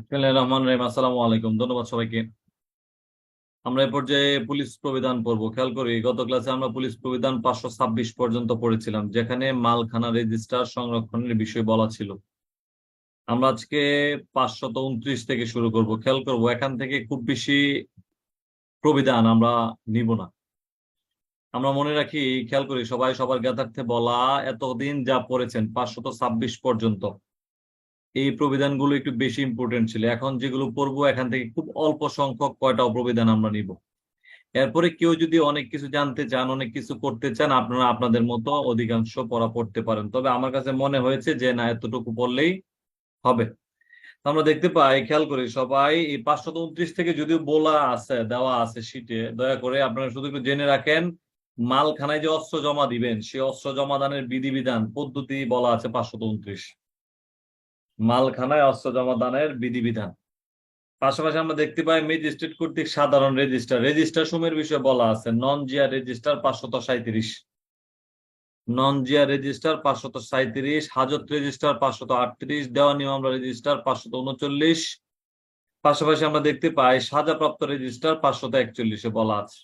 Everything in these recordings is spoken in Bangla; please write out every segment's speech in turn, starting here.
বিসমিল্লাহির রহমানির রহিম। আসসালামু আলাইকুম, ধন্যবাদ সবাইকে। আমরা পর্যায়ে পুলিশ প্রবিধান খেয়াল করি, গত ক্লাসে আমরা পুলিশ প্রবিধান পাঁচশো ছাব্বিশ পর্যন্ত পড়েছিলাম, যেখানে মালখানা রেজিস্টার সংরক্ষণের বিষয় বলা ছিল। আমরা আজকে পাঁচশত উনত্রিশ থেকে শুরু করব। খেয়াল করব, এখান থেকে খুব বেশি প্রবিধান আমরা নিব না। আমরা মনে রাখি, খেয়াল করি, সবাই সবার জ্ঞাতার্থে বলা, এতদিন যা পড়েছেন পাঁচশত ছাব্বিশ পর্যন্ত। এই প্রবিধানগুলো একটু বেশি ইম্পর্টেন্ট ছিল। এখন যেগুলো পড়ব, এখান থেকে খুব অল্প সংখ্যক কয়টা প্রবিধান আমরা নিব। এরপরে কেউ যদি অনেক কিছু জানতে চান, অনেক কিছু করতে চান, আপনারা আপনাদের মতো অধিকাংশ পড়া পড়তে পারেন। তবে আমার কাছে মনে হয়েছে যে, না, এতটুকু পড়লেই হবে। আমরা দেখতে পাই, খেয়াল করি, সবাই এই পাঁচশত উনত্রিশ থেকে যদিও বলা আছে, দেওয়া আছে শীটে দয়া করে আপনারা শুধু একটু জেনে রাখেন, মালখানায় যে অস্ত্র জমা দিবেন, সেই অস্ত্র জমাদানের বিধিবিধান, পদ্ধতি বলা আছে পাঁচশত উনত্রিশ। মালখানায় অস্ত্র জমাদানের বিধিবিধান। পাশাপাশি আমরা দেখতে পাই ম্যাজিস্ট্রেট কর্তৃক সাধারণ রেজিস্টার। রেজিস্টার সময়ের বিষয়ে বলা আছে নন জিয়া রেজিস্টার পাঁচশত সাঁত্রিশ নন জিয়া রেজিস্টার পাঁচশত সাঁত্রিশ হাজত রেজিস্টার পাঁচশত আটত্রিশ দেওয়ানি মামলা রেজিস্টার পাঁচশত উনচল্লিশ। পাশাপাশি আমরা দেখতে পাই সাজাপ্রাপ্ত রেজিস্টার পাঁচশত একচল্লিশে বলা আছে।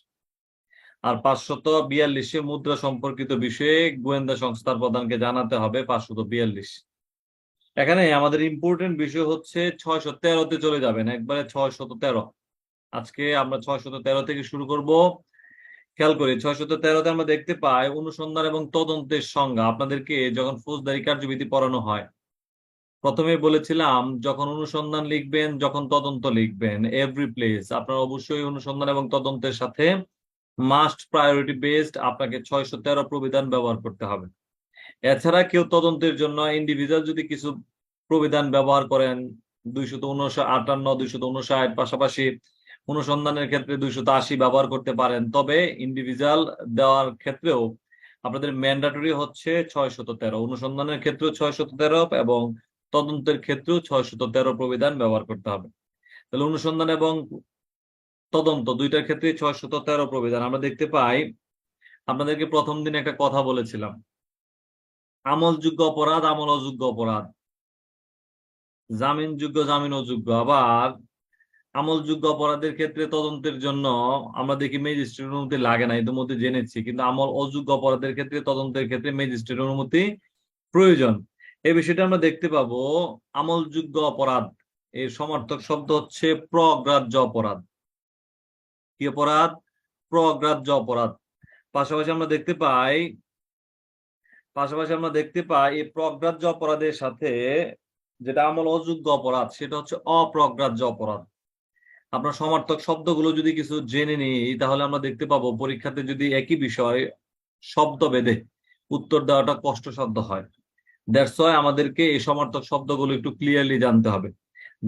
আর পাঁচশত বিয়াল্লিশে মুদ্রা সম্পর্কিত বিষয়ে গোয়েন্দা সংস্থার প্রধানকে জানাতে হবে পাঁচশত বিয়াল্লিশ। এখানে আমাদের ইম্পর্টেন্ট বিষয় হচ্ছে ছয়শো তেরোতে চলে যাবেন, একবারে ছয়শত তেরো। আজকে আমরা ছয়শত তেরো থেকে শুরু করব। খেয়াল করি ছয়শত তেরোতে আমরা দেখতে পাই অনুসন্ধান এবং তদন্তের সংজ্ঞা। আপনাদেরকে যখন ফৌজদারি কার্যবিধি পড়ানো হয়, প্রথমে বলেছিলাম, যখন অনুসন্ধান লিখবেন, যখন তদন্ত লিখবেন এভরি প্লেস আপনার অবশ্যই অনুসন্ধান এবং তদন্তের সাথে মাস্ট প্রায়োরিটি বেসড আপনাকে ছয়শো তেরো প্রবিধান ব্যবহার করতে হবে। এছাড়া কেউ তদন্তের জন্য ইন্ডিভিজুয়াল যদি কিছু প্রবিধান ব্যবহার করেন, দুইশত আটান্ন, দুইশত উনষাট পাশাপাশি অনুসন্ধানের ক্ষেত্রে দুইশত আশি ব্যবহার করতে পারেন। তবে ইন্ডিভিজুয়াল দেওয়ার ক্ষেত্রেও আপনাদের ম্যান্ডাটরি হচ্ছে ছয় শত তেরো। অনুসন্ধানের ক্ষেত্রেও ছয় শত তেরো এবং তদন্তের ক্ষেত্রেও ছয় শত তেরো প্রবিধান ব্যবহার করতে হবে। তাহলে অনুসন্ধান এবং তদন্ত দুইটার ক্ষেত্রে ছয় শত তেরো প্রবিধান। আমরা দেখতে পাই, আপনাদেরকে প্রথম দিন একটা কথা বলেছিলাম। আমলযোগ্য অপরাধ আমল অযোগ্য অপরাধ। জামিনযোগ্য জামিন অযোগ্য আবার আমলযোগ্য অপরাধের ক্ষেত্রে তদন্তের জন্য আমরা দেখি ম্যাজিস্ট্রেট অনুমতি লাগে না, ইতিমধ্যে জেনেছি। কিন্তু আমল অযোগ্য অপরাধের ক্ষেত্রে, তদন্তের ক্ষেত্রে ম্যাজিস্ট্রেট অনুমতি প্রয়োজন। এই বিষয়টা আমরা দেখতে পাবো, আমলযোগ্য অপরাধ। এর সমর্থক শব্দ হচ্ছে প্রগ্রাহ্য অপরাধ। কি অপরাধ? প্রগ্রাহ্য অপরাধ। পাশাপাশি আমরা দেখতে পাই পাশাপাশি আমরা দেখতে পাই এই প্রগ্রাহ্য অপরাধের সাথে যেটা আমল অযোগ্য অপরাধ, সেটা হচ্ছে অপ্রগ্রাহ্য অপরাধ। আপনার সমর্থক শব্দগুলো যদি কিছু জেনে নিই, তাহলে আমরা দেখতে পাবো পরীক্ষাতে যদি একই বিষয় শব্দ বেঁধে উত্তর দেওয়াটা কষ্টসাধ্য হয়। দ্যাটস আমাদেরকে এই সমর্থক শব্দগুলো একটু ক্লিয়ারলি জানতে হবে।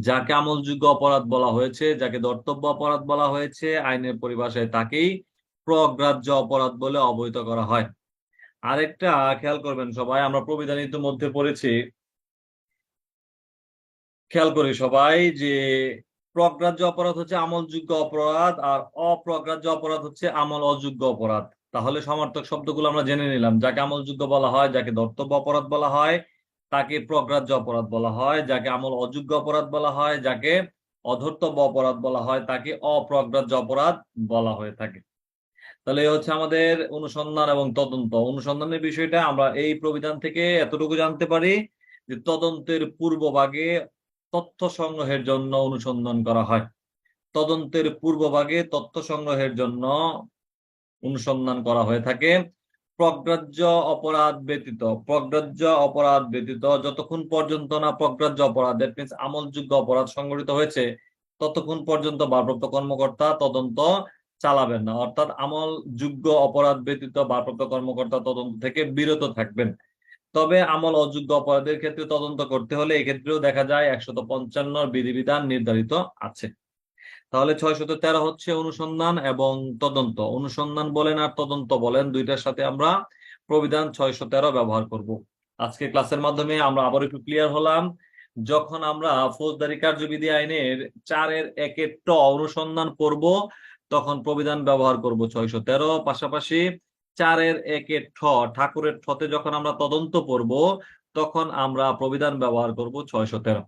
যাকে আমলযোগ্য অপরাধ বলা হয়েছে, যাকে দর্তব্য অপরাধ বলা হয়েছে, আইনের পরিভাষায় তাকেই প্রগ্রাহ্য অপরাধ বলে অবহিত করা হয়। আরেকটা খেয়াল করবেন সবাই, আমরা প্রবিধান মধ্যে পড়েছি। খেয়াল করি সবাই যে প্রগ্রাহ্য অপরাধ হচ্ছে আমলযোগ্য অপরাধ আর অপ্রগ্রাহ্য অপরাধ হচ্ছে আমল অযোগ্য অপরাধ। তাহলে সমর্থক শব্দগুলো আমরা জেনে নিলাম। যাকে আমলযোগ্য বলা হয়, যাকে দর্তব্য অপরাধ বলা হয়, তাকে প্রগ্রাহ্য অপরাধ বলা হয়, যাকে আমল অযোগ্য অপরাধ বলা হয়, যাকে অধর্তব্য অপরাধ বলা হয়, তাকে অপ্রগ্রাহ্য অপরাধ বলা হয়ে থাকে। তাহলে হচ্ছে আমাদের অনুসন্ধান এবং তদন্ত। অনুসন্ধানের বিষয়টা আমরা এই প্রবিধান থেকে এতটুকু জানতে পারি যে তদন্তের পূর্বভাগে তথ্য সংগ্রহের জন্য অনুসন্ধান করা হয়। তদন্তের পূর্বভাগে তথ্য সংগ্রহের জন্য অনুসন্ধান করা হয়ে থাকে। প্রগ্রাহ্য অপরাধ ব্যতীত প্রগ্রাহ্য অপরাধ ব্যতীত যতক্ষণ পর্যন্ত না প্রগ্রাহ্য অপরাধ দ্যাট মিনস আমলযোগ্য অপরাধ সংঘটিত হয়েছে, ততক্ষণ পর্যন্ত ভারপ্রাপ্ত কর্মকর্তা তদন্ত চালাবেন না। অর্থাৎ আমল যোগ্য অপরাধ ব্যতীত ভারপ্রাপ্ত কর্মকর্তা তদন্ত থেকে বিরত থাকবেন। তবে আমল অযোগ্য অপরাধের ক্ষেত্রে তদন্ত করতে হলে এক্ষেত্রেও দেখা যায় একশত পঞ্চান্ন বিধিবিধান নির্ধারিত আছে। তাহলে ছয়শত তেরো হচ্ছে অনুসন্ধান এবং তদন্ত। অনুসন্ধান বলেন আর তদন্ত বলেন দুইটার সাথে আমরা প্রবিধান ছয়শো তেরো ব্যবহার করব। আজকে ক্লাসের মাধ্যমে আমরা আবার একটু ক্লিয়ার হলাম। যখন আমরা ফৌজদারি কার্যবিধি আইনের চারের একের ট অনুসন্ধান করব তখন প্রবিধান ব্যবহার করব ছয়শো তেরো, পাশাপাশি চারের একের ঠ, ঠাকুরের ঠতে যখন আমরা তদন্ত করব, তখন আমরা প্রবিধান ব্যবহার করব ছয়শো তেরো।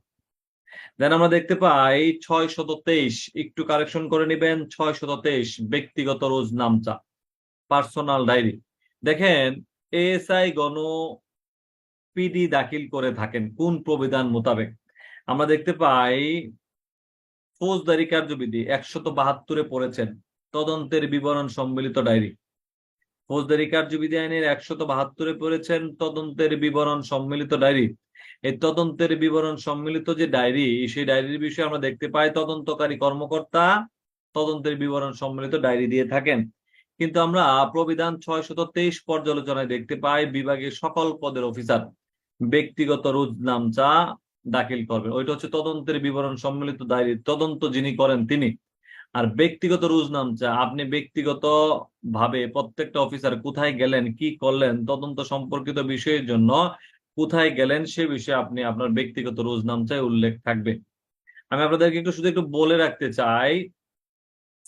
দেন আমরা দেখতে পাই ছয় শত তেইশ, একটু কারেকশন করে নিবেন ছয় শত তেইশ, ব্যক্তিগত রোজ নামচা পার্সোনাল ডায়েরি দেখেন এএসআই গণ পিডি দাখিল করে থাকেন, কোন প্রবিধান মোতাবেক। আমরা দেখতে পাই ফৌজদারি কার্যবিধি একশত বাহাত্তরে পড়েছেন। তদন্তের বিবরণ সম্মিলিত ডায়েরি। ফৌজদারি কার্যবিধি আইনের একশত বাহাত্তরে পড়েছেন, তদন্তের বিবরণ সম্মিলিত ডায়েরি। এই তদন্তের বিবরণ সম্মিলিত যে ডায়েরি, সেই ডায়েরির বিষয়ে আমরা দেখতে পাই তদন্তকারী কর্মকর্তা তদন্তের বিবরণ সম্মিলিত ডায়েরি দিয়ে থাকেন। কিন্তু আমরা প্রবিধান ছয় শত তেইশ পর্যালোচনায় দেখতে পাই বিভাগের সকল পদের অফিসার ব্যক্তিগত রোজ নামচা দাখিল করবেন ওইটা হচ্ছে তদন্তের বিবরণ সম্মিলিত ডায়েরি তদন্ত যিনি করেন তিনি। আর ব্যক্তিগত রুজ নামচা আপনি ব্যক্তিগত ভাবে প্রত্যেকটা অফিসার কোথায় গেলেন, কি করলেন, তদন্ত সম্পর্কিত বিষয়ের জন্য কোথায় গেলেন, সে বিষয়ে আপনি আপনার ব্যক্তিগত রোজ নামচায় উল্লেখ থাকবে। আমি আপনাদেরকে একটু শুধু একটু বলে রাখতে চাই,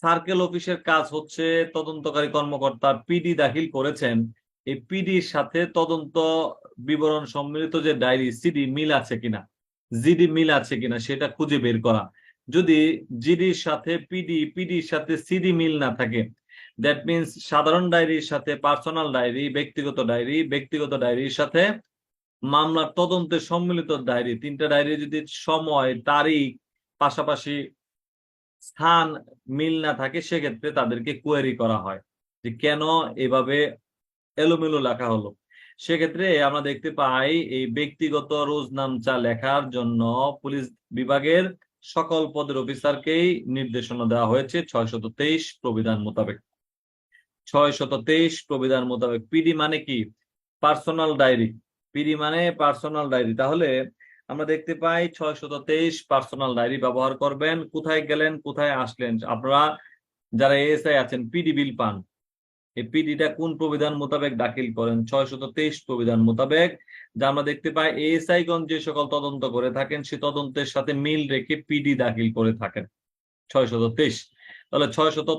সার্কেল অফিসের কাজ হচ্ছে তদন্তকারী কর্মকর্তা পিডি দাখিল করেছেন। এই পিডির সাথে তদন্ত বিবরণ সম্মিলিত যে ডায়েরি, সিডি মিল আছে কিনা? জিডি মিল আছে কিনা সেটা খুঁজে বের করা। যদি জিডির সাথে পিডি, পিডির সাথে সিডি মিল না থাকে দ্যাট মিনস সাধারণ ডায়েরির সাথে পার্সোনাল ডায়েরি, ব্যক্তিগত ডায়েরি, ব্যক্তিগত ডায়েরির সাথে মামলার তদন্তে সম্মিলিত ডায়েরি, তিনটা ডায়েরি যদি সময়, তারিখ, পাশাপাশি স্থান মিল না থাকে, সেক্ষেত্রে তাদেরকে কোয়েরি করা হয় যে কেন এভাবে এলোমেলো লেখা হলো। সেক্ষেত্রে আমরা দেখতে পাই এই ব্যক্তিগত রোজ রোজনামচা লেখার জন্য পুলিশ বিভাগের সকল পদের অফিসারকেই নির্দেশনা দেওয়া হয়েছে। ছয় শত তেইশ প্রবিধান মোতাবেক। ছয় শত তেইশ প্রবিধান মোতাবেক। পিডি মানে কি? Personal diary. পিডি মানে পার্সোনাল ডায়েরি। তাহলে আমরা দেখতে পাই ছয় শত তেইশ পার্সোনাল ডায়েরি ব্যবহার করবেন। কোথায় গেলেন, কোথায় আসলেন? আপনারা যারা এএসআই আছেন, পিডি বিল পান। এই পিডিটা কোন প্রবিধান মোতাবেক দাখিল করেন? ছয় শত তেইশ প্রবিধান মোতাবেক, যা আমরা দেখতে পাই এএসআই গণ যে সকল তদন্ত করে থাকেন, সে তদন্তের সাথে মিল রেখে পিডি দাখিল করে থাকেন। ছয় শত তেইশ। তাহলে ছয় শত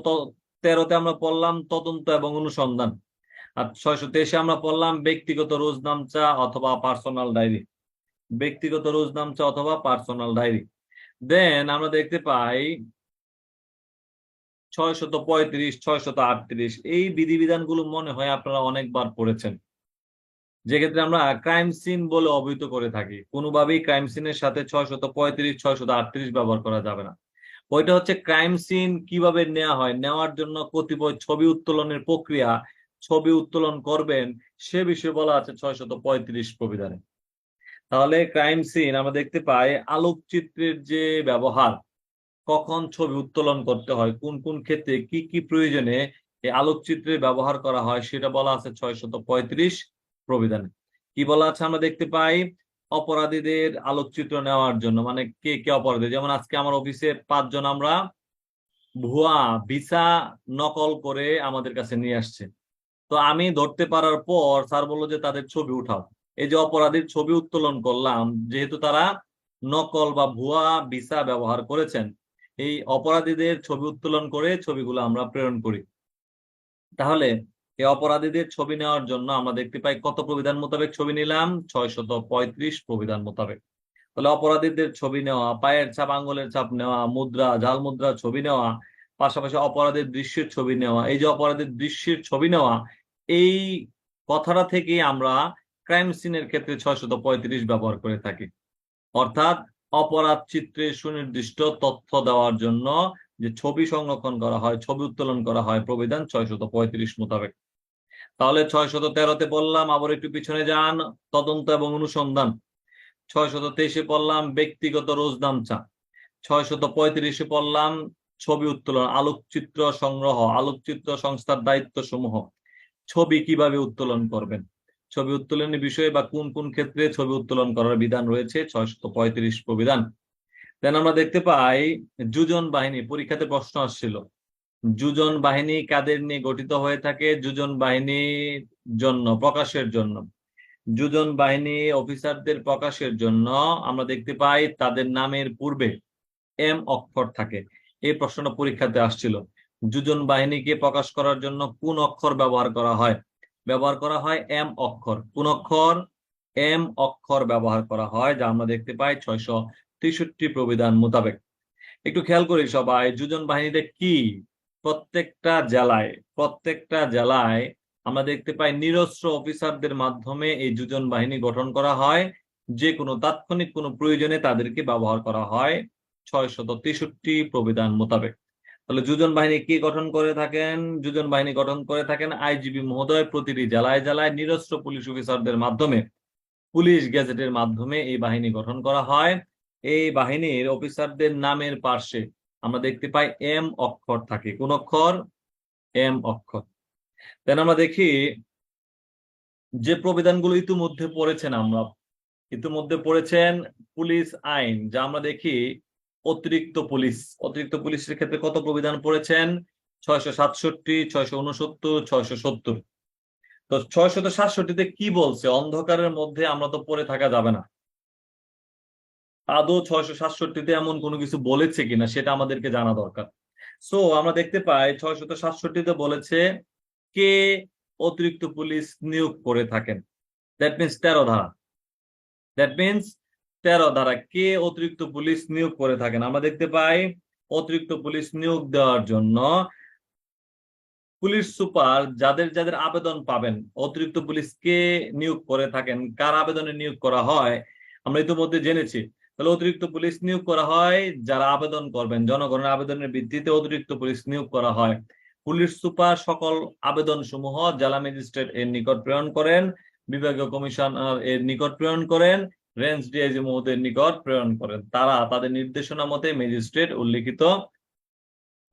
তেরোতে আমরা পড়লাম তদন্ত এবং অনুসন্ধান। আর ছয়শো তেইশে আমরা পড়লাম ব্যক্তিগত রোজ নামচা অথবা পার্সোনাল ডায়েরি। ব্যক্তিগত রোজ নামচা অথবা পার্সোনাল ডায়েরি। দেন আমরা দেখতে পাই ছয় শত পঁয়ত্রিশ ছয় শত আটত্রিশ। এই বিধিবিধানগুলো মনে হয় আপনারা অনেকবার পড়েছেন। যে ক্ষেত্রে আমরা ক্রাইম সিন বলে অবহিত করে থাকি, কোনোভাবেই ক্রাইম সিনের সাথে ছয় শত পঁয়ত্রিশ ছয় শত আটত্রিশ ব্যবহার করা যাবে না। ওইটা হচ্ছে ক্রাইম সিন কীভাবে নেওয়া হয়, নেওয়ার জন্য কতিপয় ছবি উত্তোলনের প্রক্রিয়া, ছবি উত্তোলন করবেন, সে বিষয়ে বলা আছে ছয় শত পঁয়ত্রিশ প্রবিধানে। তাহলে ক্রাইম সিন আমরা দেখতে পাই আলোকচিত্রের যে ব্যবহার কখন ছবি উত্তোলন করতে হয়, কোন কোন ক্ষেত্রে কি কি প্রয়োজনে এই আলোকচিত্রের ব্যবহার করা হয়, সেটা বলা আছে ছয় শত পঁয়ত্রিশ প্রবিধানে। কি বলা আছে আমরা দেখতে পাই? অপরাধীদের আলোকচিত্র নেওয়ার জন্য মানে কে কে অপরাধী? যেমন আজকে আমার অফিসে পাঁচজন আমরা ভুয়া ভিসা নকল করে আমাদের কাছে নিয়ে আসছে। তো আমি ধরতে পারার পর স্যার বলল যে তাদের ছবি উঠাও। এই যে অপরাধীর ছবি উত্তোলন করলাম, যেহেতু তারা নকল বা ভুয়া ভিসা ব্যবহার করেছেন এই অপরাধীদের ছবি উত্তোলন করে ছবিগুলো আমরা প্রেরণ করি। তাহলে এই অপরাধীদের ছবি নেওয়ার জন্য আমরা দেখতে পাই কত প্রবিধান মোতাবেক ছবি নিলাম? ছয় শত পঁয়ত্রিশ প্রবিধান মোতাবেক। তাহলে অপরাধীদের ছবি নেওয়া, পায়ের ছাপ আঙ্গুলের ছাপ নেওয়া, মুদ্রা, ঝাল মুদ্রা ছবি নেওয়া, পাশাপাশি অপরাধের দৃশ্যের ছবি নেওয়া, এই যে অপরাধের দৃশ্যের ছবি নেওয়া, এই কথাটা থেকে আমরা ক্রাইম সিনের ক্ষেত্রে ছয় শত পঁয়ত্রিশ ব্যবহার করে থাকি। অর্থাৎ অপরাধ চিত্রে সুনির্দিষ্ট তথ্য দেওয়ার জন্য যে ছবি সংরক্ষণ করা হয়, ছবি উত্তোলন করা হয়, প্রবিধান ছয় শত পঁয়ত্রিশ মোতাবেক। তাহলে ছয় শত তেরোতে বললাম, আবার একটু পিছনে যান, তদন্ত এবং অনুসন্ধান। ছয় শত তেইশে পড়লাম ব্যক্তিগত রোজনামচা ছয় শত পঁয়ত্রিশে পড়লাম ছবি উত্তোলন, আলোকচিত্র সংগ্রহ, আলোকচিত্র সংস্থার দায়িত্ব সমূহ ছবি কীভাবে উত্তোলন করবেন? ছবি উত্তোলনের বিষয়ে বা কোন কোন ক্ষেত্রে ছবি উত্তোলন করার বিধান রয়েছে? ছয় শত পঁয়ত্রিশ প্রবিধান। দেন আমরা দেখতে পাই, যুজন বাহিনী, পরীক্ষাতে প্রশ্ন আসছিল। যুজন বাহিনী কাদের নিয়ে গঠিত হয়ে থাকে? যুজন বাহিনীর জন্য, প্রকাশের জন্য। যুজন বাহিনী অফিসারদের প্রকাশের জন্য আমরা দেখতে পাই, তাদের নামের পূর্বে এম অক্ষর থাকে। এই প্রশ্নটা পরীক্ষাতে আসছিল। যুজন বাহিনীকে প্রকাশ করার জন্য কোন অক্ষর ব্যবহার করা হয়? ব্যবহার করা হয় এম অক্ষর। কোন অক্ষর? এম অক্ষর ব্যবহার করা হয়, যা আমরা দেখতে পাই ছয়শো তেষট্টি প্রবিধান মোতাবেক। একটু খেয়াল করি সবাই, যোজন বাহিনীতে কি? প্রত্যেকটা জেলায় প্রত্যেকটা জেলায় আমরা দেখতে পাই নিরস্ত্র অফিসারদের মাধ্যমে এই যোজন বাহিনী গঠন করা হয়। যে কোনো তাৎক্ষণিক কোনো প্রয়োজনে তাদেরকে ব্যবহার করা হয় ছয় শত তেষট্টি প্রবিধান মোতাবেক। তাহলে যোজন বাহিনী কি গঠন করে থাকেন? যোজন বাহিনী গঠন করে থাকেন আইজিবি মহোদয় প্রতিটি জেলায় জেলায় নিরস্ত্র পুলিশ অফিসারদের মাধ্যমে। পুলিশ গ্যাজেটের মাধ্যমে এই বাহিনী গঠন করা হয়। এই বাহিনীর অফিসারদের নামের পার্শ্বে আমরা দেখতে পাই এম অক্ষর থাকে। কোন অক্ষর? এম অক্ষর। দেন আমরা দেখি যে প্রবিধানগুলো ইতিমধ্যে পড়েছেন আমরা। ইতিমধ্যে পড়েছেন পুলিশ আইন। যা আমরা দেখি অতিরিক্ত পুলিশ। অতিরিক্ত পুলিশের ক্ষেত্রে কত প্রবিধান পড়েছেন? ছয়শো সাতষট্টি, ছয়শো উনসত্তর ছয়শো সত্তর। তো ছয়শত সাতষট্টিতে কি বলছে? অন্ধকারের মধ্যে আমরা তো পড়ে থাকা যাবে না। আদৌ ছয়শো সাতষট্টিতে এমন কোনো কিছু বলেছে কিনা সেটা আমাদেরকে জানা দরকার। সো আমরা দেখতে পাই ছয়শত সাতষট্টিতে বলেছে, কে অতিরিক্ত পুলিশ নিয়োগ করে থাকেন? দ্যাট মিনস তেরো ধারা। দ্যাট মিনস তেরো ধারা কে অতিরিক্ত পুলিশ নিয়োগ করে থাকেন? আমরা দেখতে পাই অতিরিক্ত পুলিশ নিয়োগ দেওয়ার জন্য পুলিশ সুপার যাদের যাদের আবেদন পাবেন, অতিরিক্ত পুলিশ কে নিয়োগ করে থাকেন? কার আবেদনে নিয়োগ করা হয়? আমরা ইতিমধ্যে জেনেছি। তাহলে অতিরিক্ত পুলিশ নিয়োগ করা হয় যারা আবেদন করবেন। জনগণের আবেদনের ভিত্তিতে অতিরিক্ত পুলিশ নিয়োগ করা হয়। পুলিশ সুপার সকল আবেদন সমূহ জেলা ম্যাজিস্ট্রেট এর নিকট প্রেরণ করেন, বিভাগীয় কমিশনার এর নিকট প্রেরণ করেন রেঞ্জ ডিআইজি মহোদয়ের নিকট প্রেরণ করেন। তারা তাদের নির্দেশনা মতে ম্যাজিস্ট্রেট উল্লিখিত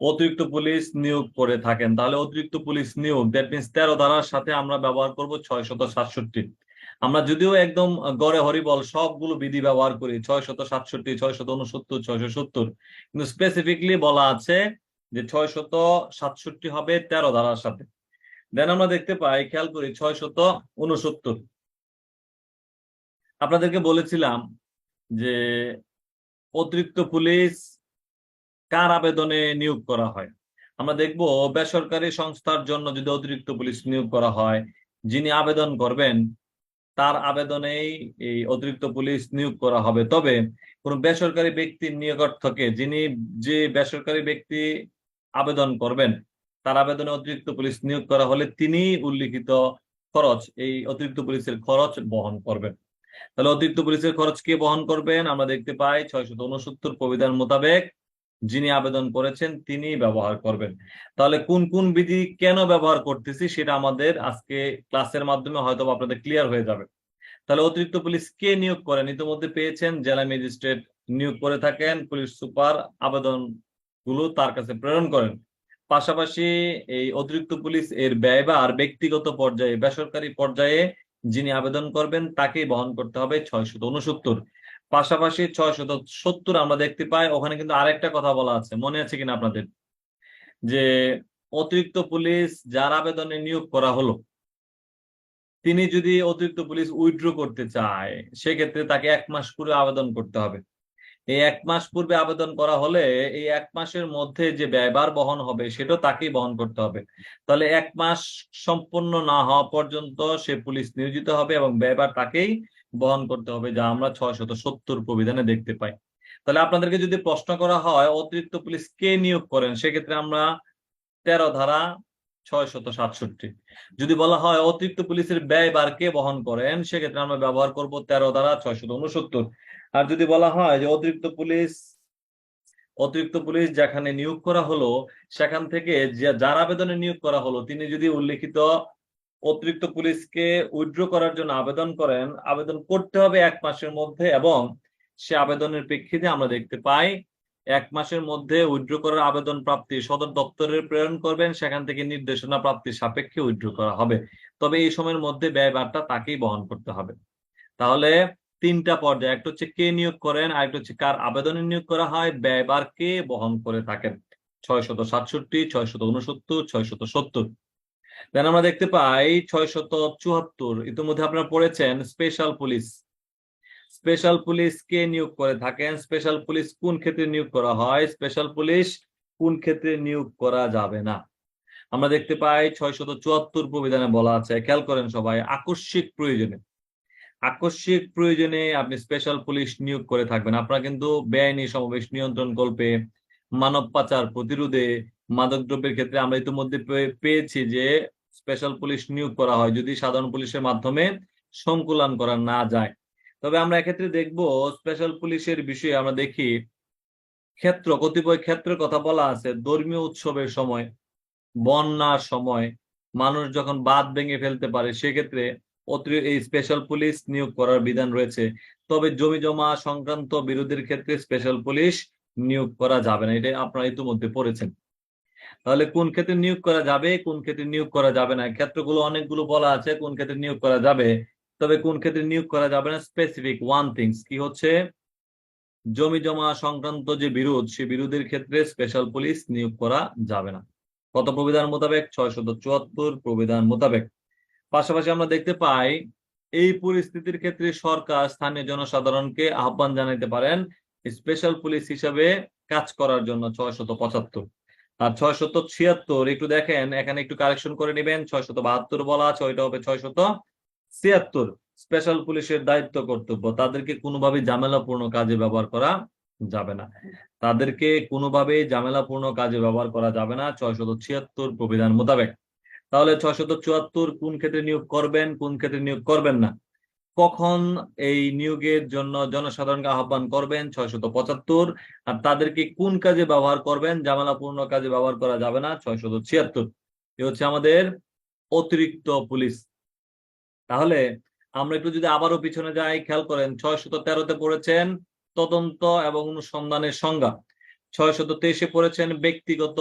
অতিরিক্ত পুলিশ নিয়োগ করে থাকেন। তাহলে অতিরিক্ত পুলিশ নিয়োগ দ্যাট মিনস তেরো ধারার সাথে আমরা ব্যবহার করব ছয় শত সাতষট্টি। আমরা যদিও একদম গড়ে হরিবল, সবগুলো বিধি ব্যবহার করি ছয় শত সাতষট্টি ছয় শত উনসত্তর, ছয়শো সত্তর। কিন্তু স্পেসিফিকলি বলা আছে যে ছয় শত সাতষট্টি হবে তেরো ধারার সাথে। দেন আমরা দেখতে পাই, খেয়াল করি ছয় শত উনসত্তর। আপনাদেরকে বলেছিলাম যে অতিরিক্ত পুলিশ কার আবেদনে নিয়োগ করা হয়? আমরা দেখব বেসরকারি সংস্থার জন্য যদি অতিরিক্ত পুলিশ নিয়োগ করা হয়, যিনি আবেদন করবেন, তার আবেদনেই এই অতিরিক্ত পুলিশ নিয়োগ করা হবে। তবে কোন বেসরকারি ব্যক্তির থেকে যিনি যে বেসরকারি ব্যক্তি আবেদন করবেন, তার আবেদনে অতিরিক্ত পুলিশ নিয়োগ করা হলে তিনি উল্লিখিত খরচ, এই অতিরিক্ত পুলিশের খরচ বহন করবেন। তাহলে অতিরিক্ত পুলিশের খরচ কে বহন করবেন? আমরা দেখতে পাই ছয়শত উনসত্তর প্রবিধান মোতাবেক যিনি আবেদন করেছেন, তিনি ব্যবহার করবেন। তাহলে কোন কোন বিধি কেন ব্যবহার করতেছি সেটা আমাদের আজকে ক্লাসের মাধ্যমে হয়তো আপনাদের ক্লিয়ার হয়ে যাবে। তাহলে অতিরিক্ত পুলিশ কে নিয়োগ করেন? ইতিমধ্যে পেয়েছেন, জেলা ম্যাজিস্ট্রেট নিয়োগ করে থাকেন, পুলিশ সুপার আবেদনগুলো তার কাছে প্রেরণ করেন। পাশাপাশি এই অতিরিক্ত পুলিশ এর ব্যয় বা আর ব্যক্তিগত পর্যায়ে, বেসরকারি পর্যায়ে যিনি আবেদন করবেন তাকে বহন করতে হবে ছয়শত উনসত্তর পাশাপাশি ছয় শত সত্তর আমরা দেখতে পাই, ওখানে কিন্তু আরেকটা কথা বলা আছে, মনে আছে কিনা আপনাদের? যে অতিরিক্ত পুলিশ যার আবেদনে নিয়োগ করা হলো, তিনি যদি অতিরিক্ত পুলিশ উইথড্র করতে চায়, সেক্ষেত্রে তাকে এক মাস করে আবেদন করতে হবে। এই এক মাস পূর্বে আবেদন করা হলে এই এক মাসের মধ্যে যে ব্যয়ভার বহন হবে সেটা তাকেই বহন করতে হবে। তাহলে এক মাস সম্পূর্ণ না হওয়া পর্যন্ত সে পুলিশ নিয়োজিত হবে এবং ব্যয়ভার তাকেই বহন করতে হবে, যা আমরা ছয় শত সত্তর প্রবিধানে দেখতে পাই। তাহলে আপনাদেরকে যদি প্রশ্ন করা হয়, অতিরিক্ত পুলিশ কে নিয়োগ করেন? সেক্ষেত্রে আমরা তেরো ধারা ছয় শত সাতষট্টি। যদি বলা হয় অতিরিক্ত পুলিশের ব্যয় বার কে বহন করেন, সেক্ষেত্রে আমরা ব্যবহার করব তেরো ধারা ছয় শত উনসত্তর। আর যদি বলা হয় যে অতিরিক্ত পুলিশ অতিরিক্ত পুলিশ যেখানে নিয়োগ করা হলো, সেখান থেকে যার আবেদনে নিয়োগ করা হলো, তিনি যদি উল্লিখিত অতিরিক্ত পুলিশকে উইথড্র করার জন্য আবেদন করেন, আবেদন করতে হবে এক মাসের মধ্যে এবং সে আবেদনের প্রেক্ষিতে আমরা দেখতে পাই, এক মাসের মধ্যে উইথড্র করার আবেদন প্রাপ্তি সদর দপ্তরে প্রেরণ করবেন, সেখান থেকে নির্দেশনা প্রাপ্তির সাপেক্ষে উইথড্র করা হবে। তবে এই সময়ের মধ্যে ব্যয়ভারটা তাকেই বহন করতে হবে। তাহলে তিনটা পর্যায়ে, একটা হচ্ছে কে নিয়োগ করেন আর একটা হচ্ছে কার আবেদনে নিয়োগ করা হয় ব্যয়বার কে বহন করে থাকেন। ছয় শত সাতষট্টি ছয় শত উনসত্তর ছয় শত সত্তর। দেন আমরা দেখতে পাই ছয় শত চুয়াত্তর। ইতিমধ্যে আপনারা পড়েছেন স্পেশাল পুলিশ স্পেশাল পুলিশ কে নিয়োগ করে থাকেন স্পেশাল পুলিশ কোন ক্ষেত্রে নিয়োগ করা হয় স্পেশাল পুলিশ কোন ক্ষেত্রে নিয়োগ করা যাবে না। আমরা দেখতে পাই ছয় শত চুয়াত্তর প্রবিধানে বলা আছে, খেয়াল করেন সবাই, আকস্মিক প্রয়োজনে। আকস্মিক প্রয়োজনে আপনি স্পেশাল পুলিশ নিয়োগ করে থাকবেন। আপনারা কিন্তু বেআইনি সমাবেশ নিয়ন্ত্রণ কল্পে মানব পাচার প্রতিরোধে, মাদকদ্রব্যের ক্ষেত্রে আমরা ইতিমধ্যে পেয়েছি যে স্পেশাল পুলিশ নিয়োগ করা হয় যদি সাধারণ পুলিশের মাধ্যমে সংকুলন করা না যায়। তবে আমরা এক্ষেত্রে দেখব স্পেশাল পুলিশের বিষয়ে আমরা দেখি, ক্ষেত্র, কতিপয় ক্ষেত্রের কথা বলা আছে, ধর্মীয় উৎসবের সময়, বন্যার সময় মানুষ যখন বাঁধ ভেঙে ফেলতে পারে, সেক্ষেত্রে এই স্পেশাল পুলিশ নিয়োগ করার বিধান রয়েছে। তবে জমি জমা সংক্রান্ত বিরোধের ক্ষেত্রে স্পেশাল পুলিশ নিয়োগ করা যাবে না এটা আপনারা ইতিমধ্যে পড়েছেন। তাহলে কোন ক্ষেত্রে নিয়োগ করা যাবে, কোন ক্ষেত্রে নিয়োগ করা যাবে না? ক্ষেত্রগুলো অনেকগুলো বলা আছে, কোন ক্ষেত্রে নিয়োগ করা যাবে। তবে কোন ক্ষেত্রে নিয়োগ করা যাবে না? স্পেসিফিক ওয়ান থিংস কি হচ্ছে? জমি জমা সংক্রান্ত যে বিরোধ, সে বিরোধের ক্ষেত্রে স্পেশাল পুলিশ নিয়োগ করা যাবে না। কত প্রবিধান মোতাবেক ছয়শত চুয়াত্তর প্রবিধান মোতাবেক। পাশাপাশি আমরা দেখতে পাই, এই পরিস্থিতির ক্ষেত্রে সরকার স্থানীয় জনসাধারণকে আহ্বান জানাইতে পারেন স্পেশাল পুলিশ হিসাবে কাজ করার জন্য ছয়শত পঁচাত্তর। আর ছয়শত ছিয়াত্তর, একটু দেখেন, এখানে একটু কারেকশন করে নেবেন, ছয়শত বাহাত্তর বলা আছে, ওইটা হবে ছয়শত ছিয়াত্তর। স্পেশাল পুলিশের দায়িত্ব কর্তব্য, তাদেরকে কোনোভাবে ঝামেলাপূর্ণ কাজে ব্যবহার করা যাবে না। তাদেরকে কোনোভাবে ঝামেলাপূর্ণ কাজে ব্যবহার করা যাবে না, ছয়শত ছিয়াত্তর প্রবিধান মোতাবেক। তাহলে ছয়শত চুয়াত্তর কোন ক্ষেত্রে নিয়োগ করবেন, কোন ক্ষেত্রে নিয়োগ করবেন না। কখন এই নিয়োগের জন্য জনসাধারণকে আহ্বান করবেন, ছয়শত পঁচাত্তর। আর তাদেরকে কোন কাজে ব্যবহার করবেন ঝামেলাপূর্ণ কাজে ব্যবহার করা যাবে না, ছয়শত ছিয়াত্তর। এ হচ্ছে আমাদের অতিরিক্ত পুলিশ। তাহলে আমরা একটু যদি আবারও পিছনে যাই, খেয়াল করেন ছয়শত তেরোতে পড়েছেন তদন্ত এবং অনুসন্ধানের সংজ্ঞা। ছয়শত তেইশে পড়েছেন ব্যক্তিগত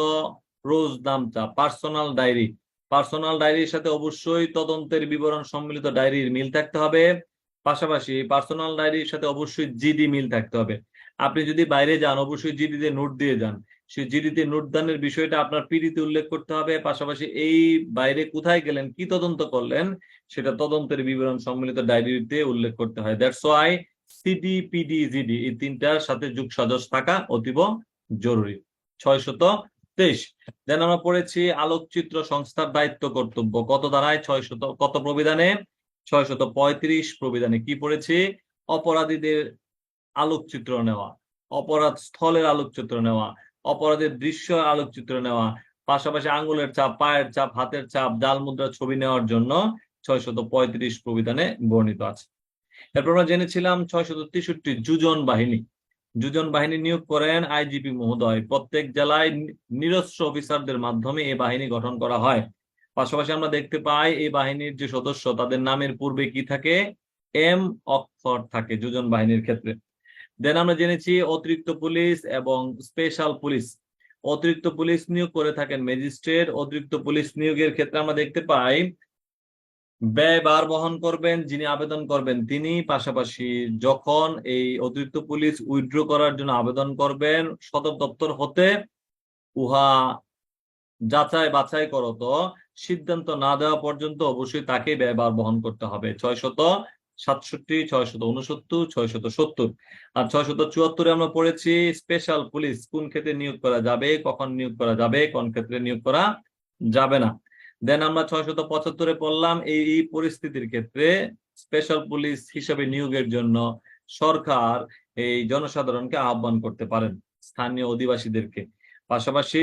রোজ নামচা পার্সোনাল ডায়েরি। পার্সোনাল ডায়েরির সাথে অবশ্যই তদন্তের বিবরণ সম্মিলিত ডায়েরির মিল থাকতে হবে। পাশাপাশি পার্সোনাল ডায়েরির সাথে অবশ্যই জিডি মিল থাকতে হবে। আপনি যদি বাইরে যান, অবশ্যই জিডিতে নোট দিয়ে যান। সেই জিডিতে নোট দানের বিষয়টা আপনার পিডিতে উল্লেখ করতে হবে। পাশাপাশি এই বাইরে কোথায় গেলেন, কি তদন্ত করলেন, সেটা তদন্তের বিবরণ সম্মিলিত ডায়েরিতে উল্লেখ করতে হয়। That's why CD PD GD এই তিনটার সাথে যুগ সদস্য থাকা অতীব জরুরি। ছয়শত তেইশ দেন আমরা পড়েছি আলোকচিত্র সংস্থার দায়িত্ব কর্তব্য। কত দাঁড়ায় ছয়শত, কত প্রবিধানে? ছয়শত পঁয়ত্রিশ প্রবিধানে। কি পড়েছি? অপরাধীদের আলোকচিত্র নেওয়া, অপরাধ স্থলের আলোকচিত্র নেওয়া, অপরাধের দৃশ্য আলোকচিত্র নেওয়া, পাশাপাশি আঙ্গুলের চাপ, পায়ের চাপ, হাতের চাপ, জাল মুদ্রার ছবি নেওয়ার জন্য ছয়শত পঁয়ত্রিশ প্রবিধানে বর্ণিত আছে। এরপর আমরা জেনেছিলাম ছয়শত তেষট্টি যুজন বাহিনী। যুজন বাহিনী নিয়োগ করেন আইজিপি মহোদয়। প্রত্যেক জেলায় নি- নিরস্ত্র অফিসারদের মাধ্যমে এই বাহিনী গঠন করা হয়। পাশাপাশি আমরা দেখতে পাই এই বাহিনীর যে সদস্য, তাদের নামের পূর্বে কি থাকে? এম অক্ষর থাকে দুজন বাহিনীর ক্ষেত্রে। দেন আমরা জেনেছি, অতিরিক্ত পুলিশ এবং স্পেশাল পুলিশ। অতিরিক্ত পুলিশ নিয়োগ করে থাকেন ম্যাজিস্ট্রেট, অতিরিক্ত পুলিশ নিয়োগের ক্ষেত্রে আমরা দেখতে পাই ব্যয় বার বহন করবেন, যিনি আবেদন করবেন তিনি। পাশাপাশি যখন এই অতিরিক্ত পুলিশ উইথড্র করার জন্য আবেদন করবেন, সদর দপ্তর হতে উহা যাচাই বাছাই করত। সিদ্ধান্ত না দেওয়া পর্যন্ত অবশ্যই তাকে ব্যয় ব্যয়ভার বহন করতে হবে। ছয়শত সাতষট্টি, ছয়শত উনসত্তর ছয়শত সত্তর। আর ছয়শত চুয়াত্তরে আমরা পড়েছি স্পেশাল পুলিশ কোন ক্ষেত্রে নিয়োগ করা যাবে, কখন নিয়োগ করা যাবে, কোন ক্ষেত্রে নিয়োগ করা যাবে না। দেন আমরা ছয়শত পঁচাত্তরে পড়লাম এই পরিস্থিতির ক্ষেত্রে স্পেশাল পুলিশ হিসেবে নিয়োগের জন্য সরকার এই জনসাধারণকে আহ্বান করতে পারেন স্থানীয় অধিবাসীদেরকে। পাশাপাশি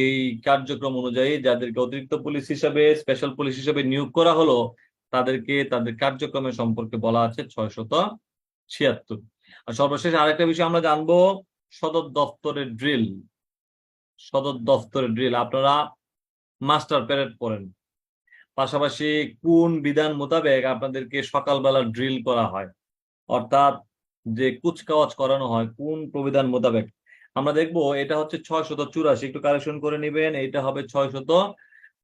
এই কার্যক্রম অনুযায়ী যাদেরকে অতিরিক্ত পুলিশ হিসেবে স্পেশাল পুলিশ হিসেবে নিয়োগ করা হলো, তাদেরকে তাদের কার্যক্রমের সম্পর্কে বলা আছে ছয়শত ছিয়াত্তর। আর সর্বশেষ আরেকটা বিষয় আমরা জানব, সদর দপ্তরের ড্রিল সদর দপ্তরের ড্রিল আপনারা মাস্টার প্যারেড করেন পাশাপাশি কোন বিধান মোতাবেক আপনাদেরকে সকালবেলা ড্রিল করা হয়? অর্থাৎ যে কুচকাওয়াজ করানো হয়, কোন প্রবিধান মোতাবেক? আমরা দেখব এটা হচ্ছে ছয় শত চুরাশি। একটু কালেকশন করে নিবেন, এটা হবে ছয় শত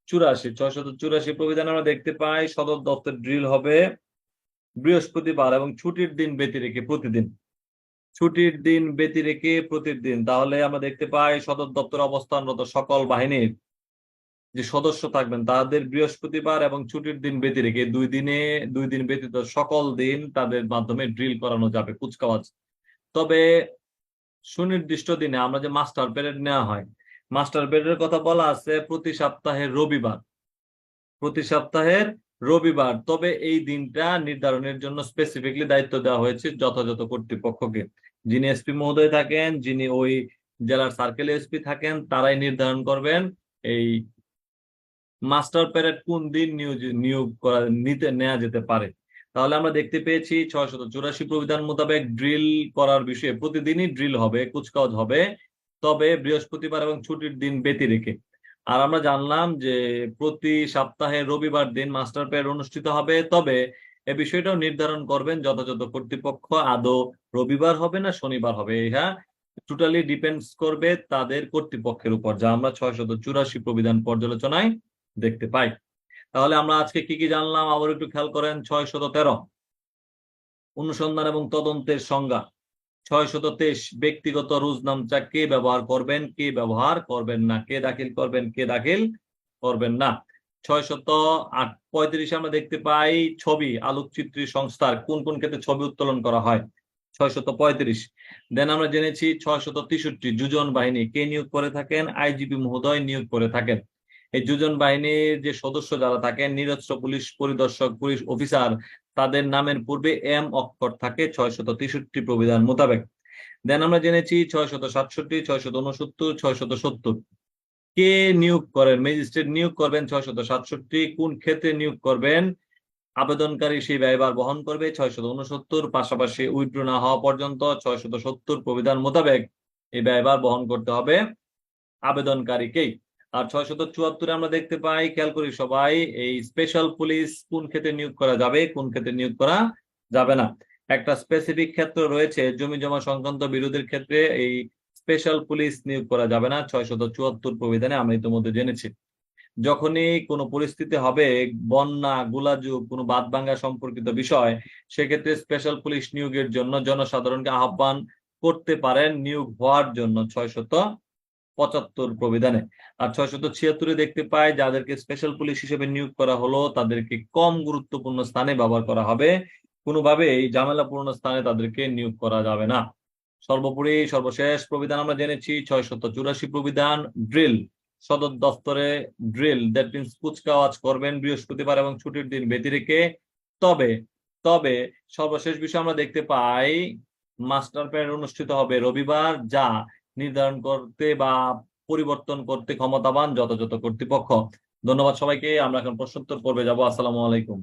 চুরাশি। ছয় শত চুরাশি প্রবিধান আমরা দেখতে পাই, সদর দপ্তর ড্রিল হবে বৃহস্পতিবার এবং ছুটির দিন ব্যতি রেখে প্রতিদিন। ছুটির দিন ব্যতি রেখে প্রতিদিন। তাহলে আমরা দেখতে পাই সদর দপ্তর অবস্থানরত সকল বাহিনীর যে সদস্য থাকবেন, তাদের বৃহস্পতিবার এবং ছুটির দিন ব্যতি রেখে দুই দিনে, দুই দিন ব্যতীত সকল দিন তাদের মাধ্যমে ড্রিল করানো যাবে, কুচকাওয়াজ। তবে সুনির্দিষ্ট দিনে আমরা যে মাস্টার প্যারেড নেওয়া হয়, মাস্টার প্যারেডের কথা বলা আছে প্রতি সপ্তাহের রবিবার। প্রতি সপ্তাহের রবিবার। তবে এই দিনটা নির্ধারণের জন্য স্পেসিফিকলি দায়িত্ব দেওয়া হয়েছে যথাযথ কর্তৃপক্ষকে। যিনি এসপি মহোদয় থাকেন, যিনি ওই জেলার সার্কেল এসপি থাকেন, তারাই নির্ধারণ করবেন এই মাস্টার প্যারেড কোন দিন নিয়োগ নিয়োগ করা, নিতে নেওয়া যেতে পারে? তাহলে আমরা দেখতে পেয়েছি ছয়শত চুরাশি প্রবিধান মোতাবেক ড্রিল করার বিষয়ে প্রতিদিনই ড্রিল হবে, কুচকাওয়াজ হবে, তবে বৃহস্পতিবার এবং ছুটির দিন ব্যতি রেখে। আর আমরা জানলাম যে প্রতি সপ্তাহে রবিবার দিন মাস্টার প্যারেড অনুষ্ঠিত হবে, তবে এ বিষয়টাও নির্ধারণ করবেন যথাযথ কর্তৃপক্ষ, আদৌ রবিবার হবে না শনিবার হবে ইহা টোটালি ডিপেন্ডস করবে তাদের কর্তৃপক্ষের উপর, যা আমরা ছয়শত চুরাশি প্রবিধান পর্যালোচনায় দেখতে পাই। তাহলে আমরা আজকে কি কি জানলাম? আবার একটু খেয়াল করেন, ছয় শত তেরো। অনুসন্ধান এবং তদন্তের সংজ্ঞা। ছয় শত তেইশ, ব্যক্তিগত রুজনামচা কে ব্যবহার করবেন, কে ব্যবহার করবেন না, কে দাখিল করবেন, কে দাখিল করবেন না। ছয় শত আট, পঁয়ত্রিশে আমরা দেখতে পাই ছবি, আলোকচিত্রী সংস্থার কোন কোন ক্ষেত্রে ছবি উত্তোলন করা হয়? ছয় শত পঁয়ত্রিশ। দেন আমরা জেনেছি ছয় শত তেষট্টি, যুজন বাহিনী কে নিয়োগ করে থাকেন? আইজিপি মহোদয় নিয়োগ করে থাকেন। এই দুজন বাহিনীর যে সদস্য যারা থাকেন, নিরস্ত্র পুলিশ পরিদর্শক, পুলিশ অফিসার, তাদের নামের পূর্বে এম অক্ষর থাকে ছয় প্রবিধান মোতাবেক। দেন আমরা জেনেছি ছয় শত সাতষট্টি ছয় শত উনসত্তর ছয় শত সত্তর। কে নিয়োগ করেন? ম্যাজিস্ট্রেট নিয়োগ করবেন ছয় শত সাতষট্টি। কোন ক্ষেত্রে নিয়োগ করবেন? আবেদনকারী সেই ব্যয়ভার বহন করবে ছয় শত উনসত্তর পাশাপাশি উইড্রো না হওয়া পর্যন্ত ছয় শত সত্তর প্রবিধান মোতাবেক এই ব্যয়ভার বহন করতে হবে আবেদনকারীকেই। আর ছয় শত চুয়াত্তরে আমরা দেখতে পাই, খেয়াল করি সবাই, এই স্পেশাল পুলিশ কোন ক্ষেত্রে নিয়োগ করা যাবে, কোন ক্ষেত্রে নিয়োগ করা যাবে না। একটা স্পেসিফিক ক্ষেত্র রয়েছে, জমি জমা সংক্রান্ত বিরোধের ক্ষেত্রে এই স্পেশাল পুলিশ নিয়োগ করা যাবে না ছয় শত চুয়াত্তর প্রবিধানে আমরা ইতিমধ্যে জেনেছি। যখনই কোনো পরিস্থিতি হবে, বন্যা, গোলাযুগ, কোনো বাদ ভাঙ্গা সম্পর্কিত বিষয়, সেক্ষেত্রে স্পেশাল পুলিশ নিয়োগের জন্য জনসাধারণকে আহ্বান করতে পারেন নিয়োগ হওয়ার জন্য ছয় শত পঁচাত্তর প্রবিধানে। আর ছয়শত ছিয়াত্তরে দেখতে পাই, যাদেরকে স্পেশাল পুলিশ হিসেবে নিয়োগ করা হলো, তাদেরকে কম গুরুত্বপূর্ণ স্থানে ব্যবহার করা হবে। কোনোভাবে এই ঝামেলাপূর্ণ স্থানে তাদেরকে নিয়োগ করা যাবে না। সর্বোপরি সর্বশেষ প্রবিধান আমরা জেনেছি ছয় শত চুরাশি প্রবিধান ড্রিল সদর দপ্তরে ড্রিল দ্যাট মিনস কুচকাওয়াজ করবেন বৃহস্পতিবার এবং ছুটির দিন ব্যতি রেখে তবে তবে সর্বশেষ বিষয় আমরা দেখতে পাই, মাস্টার প্ল্যান অনুষ্ঠিত হবে রবিবার, যা নির্ধারণ করতে বা পরিবর্তন করতে ক্ষমতাবান যথাযথ কর্তৃপক্ষ। ধন্যবাদ সবাইকে, আমরা এখন প্রশ্নোত্তর পর্বে যাব। আসসালামু আলাইকুম।